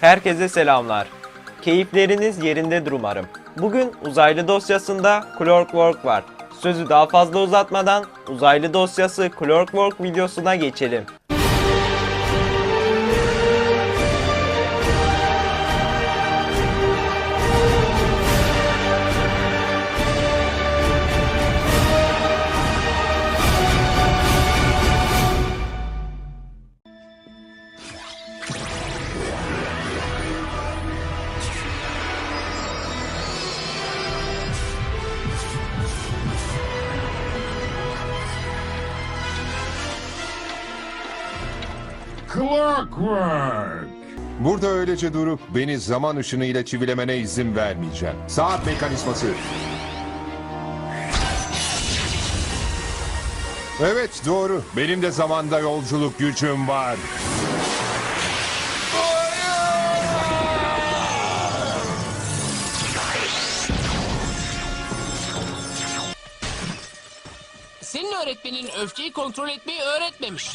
Herkese selamlar. Keyifleriniz yerindedir umarım. Bugün uzaylı dosyasında Clockwork var. Sözü daha fazla uzatmadan uzaylı dosyası Clockwork videosuna geçelim. Burada öylece durup beni zaman ışınıyla çivilemene izin vermeyeceğim. Saat mekanizması. Evet doğru. Benim de zamanda yolculuk gücüm var. Senin öğretmenin öfkeyi kontrol etmeyi öğretmemiş.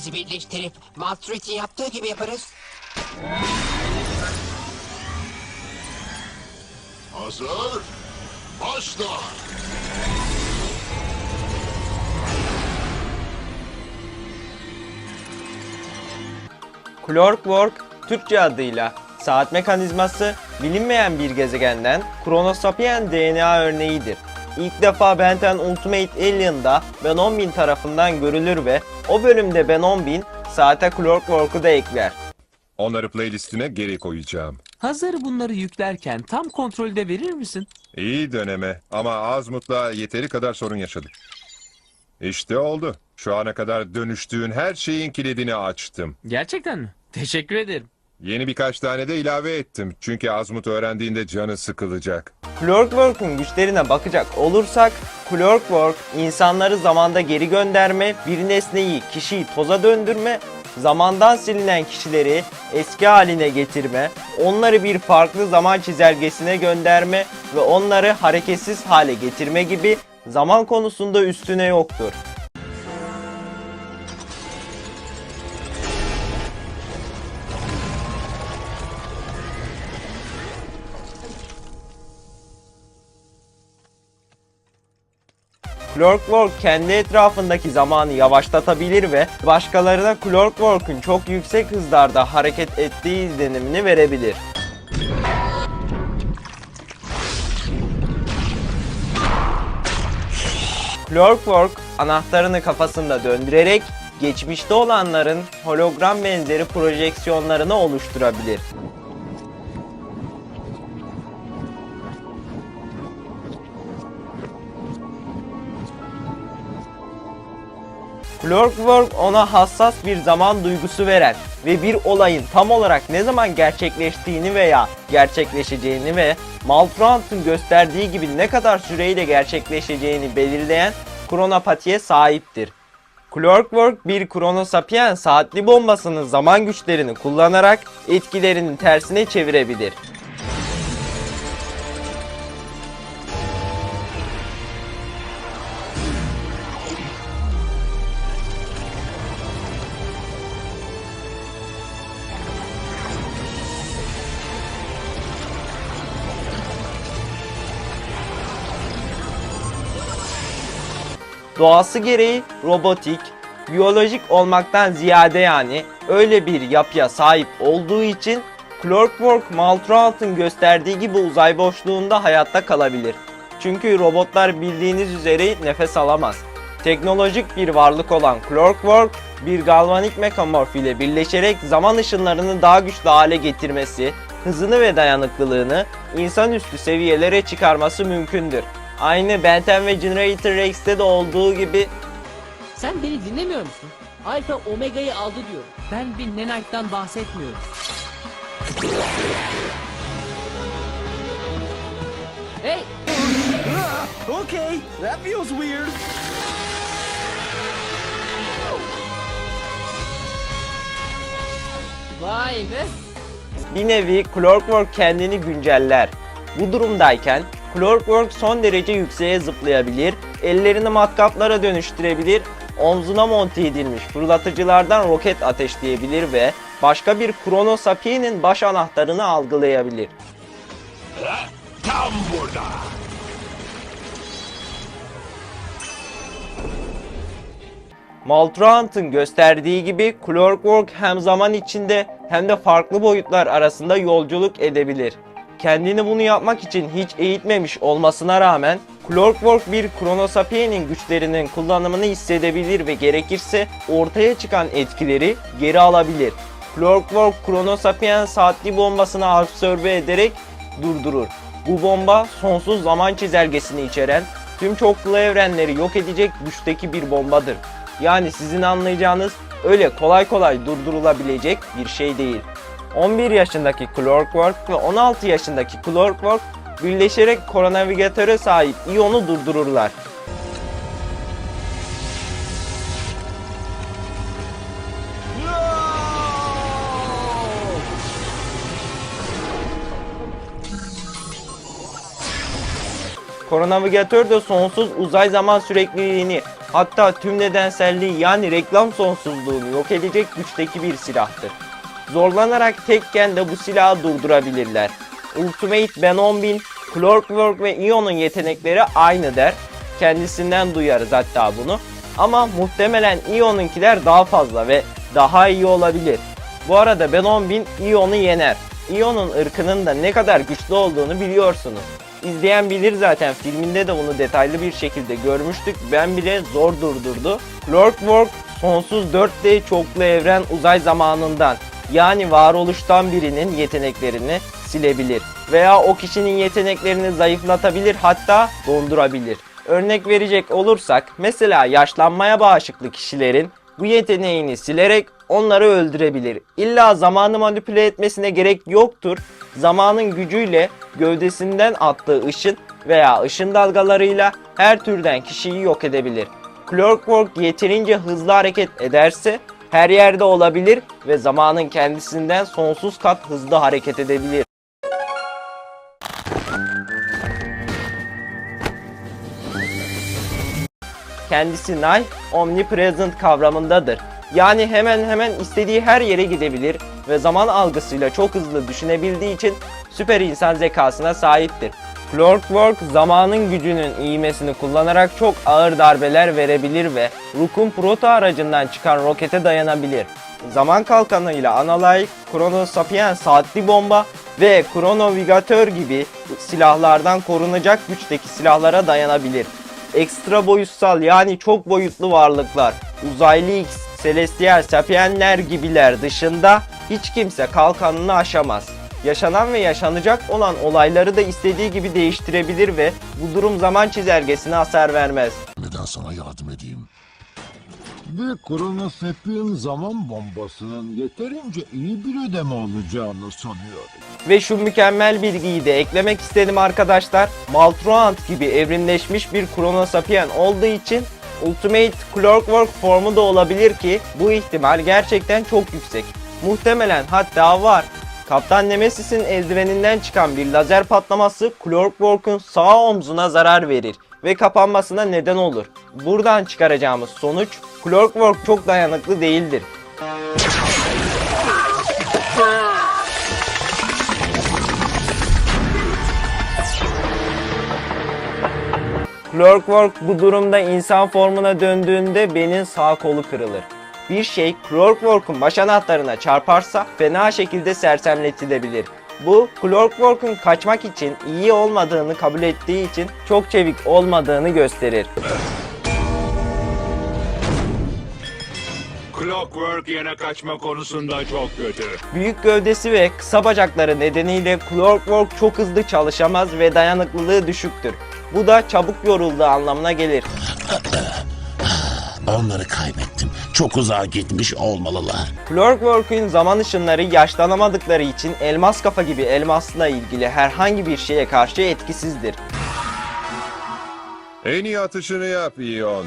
Güçlerimizi birleştirip Maltreat'in yaptığı gibi yaparız. Hazır? Başla! Clockwork, Türkçe adıyla saat mekanizması bilinmeyen bir gezegenden Kronosapien DNA örneğidir. İlk defa Ben 10 Ultimate Alien'da Ben 10.000 tarafından görülür ve o bölümde Ben 10.000 saate Clockwork'u da ekler. Onları playlistine geri koyacağım. Hazır bunları yüklerken tam kontrolde verir misin? İyi döneme ama Azmut'la yeteri kadar sorun yaşadık. İşte oldu. Şu ana kadar dönüştüğün her şeyin kilidini açtım. Gerçekten mi? Teşekkür ederim. Yeni birkaç tane de ilave ettim. Çünkü Azmut öğrendiğinde canı sıkılacak. Clockwork'un güçlerine bakacak olursak, Clockwork insanları zamanda geri gönderme, bir nesneyi, kişiyi toza döndürme, zamandan silinen kişileri eski haline getirme, onları bir farklı zaman çizelgesine gönderme ve onları hareketsiz hale getirme gibi zaman konusunda üstüne yoktur. Clockwork kendi etrafındaki zamanı yavaşlatabilir ve başkalarına Clockwork'un çok yüksek hızlarda hareket ettiği izlenimini verebilir. Clockwork anahtarını kafasında döndürerek geçmişte olanların hologram benzeri projeksiyonlarını oluşturabilir. Clockwork ona hassas bir zaman duygusu veren ve bir olayın tam olarak ne zaman gerçekleştiğini veya gerçekleşeceğini ve Malfront'un gösterdiği gibi ne kadar süreyle gerçekleşeceğini belirleyen kronopatiye sahiptir. Clockwork bir kronosapien saatli bombasının zaman güçlerini kullanarak etkilerinin tersine çevirebilir. Doğası gereği robotik, biyolojik olmaktan ziyade yani öyle bir yapıya sahip olduğu için Clockwork Maltrout'un gösterdiği gibi uzay boşluğunda hayatta kalabilir. Çünkü robotlar bildiğiniz üzere nefes alamaz. Teknolojik bir varlık olan Clockwork, bir galvanik mekamorf ile birleşerek zaman ışınlarını daha güçlü hale getirmesi, hızını ve dayanıklılığını insanüstü seviyelere çıkarması mümkündür. Aynı Ben 10 ve Generator Rex'te de olduğu gibi Sen beni dinlemiyor musun? Alfa Omega'yı aldı diyor. Ben bir Nenite'dan bahsetmiyorum. Hey! Okay, that feels weird. Vay be! bir nevi Clockwork kendini günceller. Bu durumdayken Clockwork son derece yükseğe zıplayabilir, ellerini matkaplara dönüştürebilir, omzuna monte edilmiş fırlatıcılardan roket ateşleyebilir ve başka bir Chrono Sapien'in baş anahtarını algılayabilir. Tam burada. Maltruant'ın gösterdiği gibi Clockwork hem zaman içinde hem de farklı boyutlar arasında yolculuk edebilir. Kendini bunu yapmak için hiç eğitmemiş olmasına rağmen Clockwork bir Chronosapien'in güçlerinin kullanımını hissedebilir ve gerekirse ortaya çıkan etkileri geri alabilir. Clockwork Chronosapien saatli bombasını absorbe ederek durdurur. Bu bomba sonsuz zaman çizelgesini içeren tüm çoklu evrenleri yok edecek güçteki bir bombadır. Yani sizin anlayacağınız öyle kolay kolay durdurulabilecek bir şey değil. 11 yaşındaki Clockwork ve 16 yaşındaki Clockwork birleşerek koronavigatöre sahip iyonu durdururlar. Koronavigatör de sonsuz uzay zaman sürekliliğini hatta tüm nedenselliği yani reklam sonsuzluğunu yok edecek güçteki bir silahtır. Zorlanarak tekken de bu silahı durdurabilirler. Ultimate Ben 10.000, Clockwork ve Ion'un yetenekleri aynı der. Kendisinden duyarız hatta bunu. Ama muhtemelen Ion'unkiler daha fazla ve daha iyi olabilir. Bu arada Ben 10.000 Ion'u yener. Ion'un ırkının da ne kadar güçlü olduğunu biliyorsunuz. İzleyen bilir zaten filminde de bunu detaylı bir şekilde görmüştük. Ben bile zor durdurdu. Clockwork sonsuz 4D çoklu evren uzay zamanından yani varoluştan birinin yeteneklerini silebilir veya o kişinin yeteneklerini zayıflatabilir hatta dondurabilir. Örnek verecek olursak mesela yaşlanmaya bağışıklı kişilerin bu yeteneğini silerek onları öldürebilir. İlla zamanı manipüle etmesine gerek yoktur. Zamanın gücüyle gövdesinden attığı ışın veya ışın dalgalarıyla her türden kişiyi yok edebilir. Clockwork yeterince hızlı hareket ederse her yerde olabilir ve zamanın kendisinden sonsuz kat hızlı hareket edebilir. Kendisi Nigh Omnipresent kavramındadır. Yani hemen hemen istediği her yere gidebilir ve zaman algısıyla çok hızlı düşünebildiği için süper insan zekasına sahiptir. Clockwork zamanın gücünün iğmesini kullanarak çok ağır darbeler verebilir ve Rook'un proto aracından çıkan rokete dayanabilir. Zaman kalkanıyla Analay, Chrono Sapien saatli bomba ve Chronovigatör gibi silahlardan korunacak güçteki silahlara dayanabilir. Ekstra boyutsal yani çok boyutlu varlıklar, uzaylı X, Celestial Sapienler gibiler dışında hiç kimse kalkanını aşamaz. Yaşanan ve yaşanacak olan olayları da istediği gibi değiştirebilir ve bu durum zaman çizelgesine hasar vermez. Neden sana yardım edeyim? Bir kronosepin zaman bombasının yeterince iyi bir ödeme olacağını sanıyorum. Ve şu mükemmel bilgiyi de eklemek istedim arkadaşlar. Maltruant gibi evrimleşmiş bir Chronosapien olduğu için Ultimate Clockwork formu da olabilir ki bu ihtimal gerçekten çok yüksek. Muhtemelen hatta var. Kaptan Nemesis'in eldiveninden çıkan bir lazer patlaması Clockwork'un sağ omzuna zarar verir ve kapanmasına neden olur. Buradan çıkaracağımız sonuç Clockwork çok dayanıklı değildir. Clockwork bu durumda insan formuna döndüğünde benin sağ kolu kırılır. Bir şey Clockwork'un baş anahtarına çarparsa fena şekilde sersemletilebilir. Bu Clockwork'un kaçmak için iyi olmadığını kabul ettiği için çok çevik olmadığını gösterir. Clockwork yine kaçma konusunda çok kötü. Büyük gövdesi ve kısa bacakları nedeniyle Clockwork çok hızlı çalışamaz ve dayanıklılığı düşüktür. Bu da çabuk yorulduğu anlamına gelir. Onları kaybettim. Çok uzağa gitmiş olmalılar. Clockwork'un zaman ışınları yaşlanamadıkları için elmas kafa gibi elmasla ilgili herhangi bir şeye karşı etkisizdir. En iyi atışını yap Ion.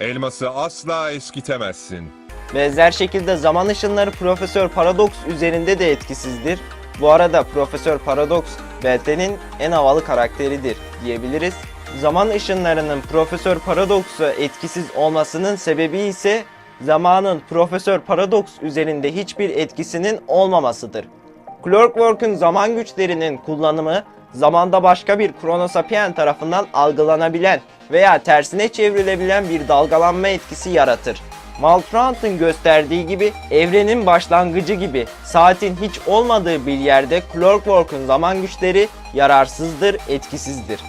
Elması asla eskitemezsin. Benzer şekilde zaman ışınları Profesör Paradox üzerinde de etkisizdir. Bu arada Profesör Paradox BT'nin en havalı karakteridir diyebiliriz. Zaman ışınlarının Profesör Paradox'a etkisiz olmasının sebebi ise zamanın Profesör Paradox üzerinde hiçbir etkisinin olmamasıdır. Clockwork'un zaman güçlerinin kullanımı zamanda başka bir Kronosapien tarafından algılanabilen veya tersine çevrilebilen bir dalgalanma etkisi yaratır. Maltrant'ın gösterdiği gibi evrenin başlangıcı gibi saatin hiç olmadığı bir yerde Clockwork'un zaman güçleri yararsızdır, etkisizdir.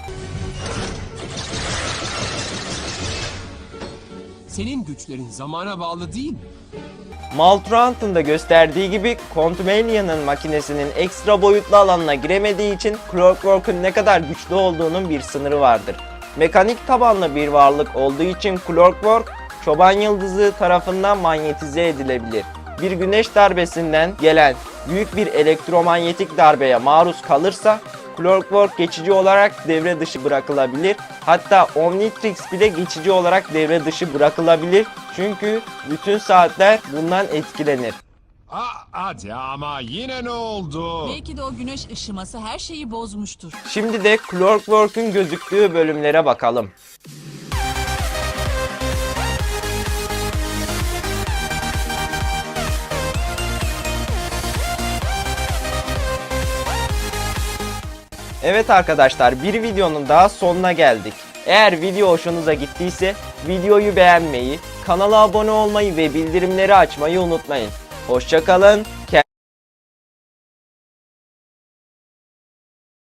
Senin güçlerin zamana bağlı değil mi? Maltrant'ın da gösterdiği gibi Quantumania'nın makinesinin ekstra boyutlu alanına giremediği için Clockwork'un ne kadar güçlü olduğunun bir sınırı vardır. Mekanik tabanlı bir varlık olduğu için Clockwork, çoban yıldızı tarafından manyetize edilebilir. Bir güneş darbesinden gelen büyük bir elektromanyetik darbeye maruz kalırsa Clockwork geçici olarak devre dışı bırakılabilir. Hatta Omnitrix bile geçici olarak devre dışı bırakılabilir. Çünkü bütün saatler bundan etkilenir. Aa, hadi ama yine ne oldu? Belki de o güneş ışıması her şeyi bozmuştur. Şimdi de Clockwork'un gözüktüğü bölümlere bakalım. Evet arkadaşlar bir videonun daha sonuna geldik. Eğer video hoşunuza gittiyse videoyu beğenmeyi, kanala abone olmayı ve bildirimleri açmayı unutmayın. Hoşçakalın,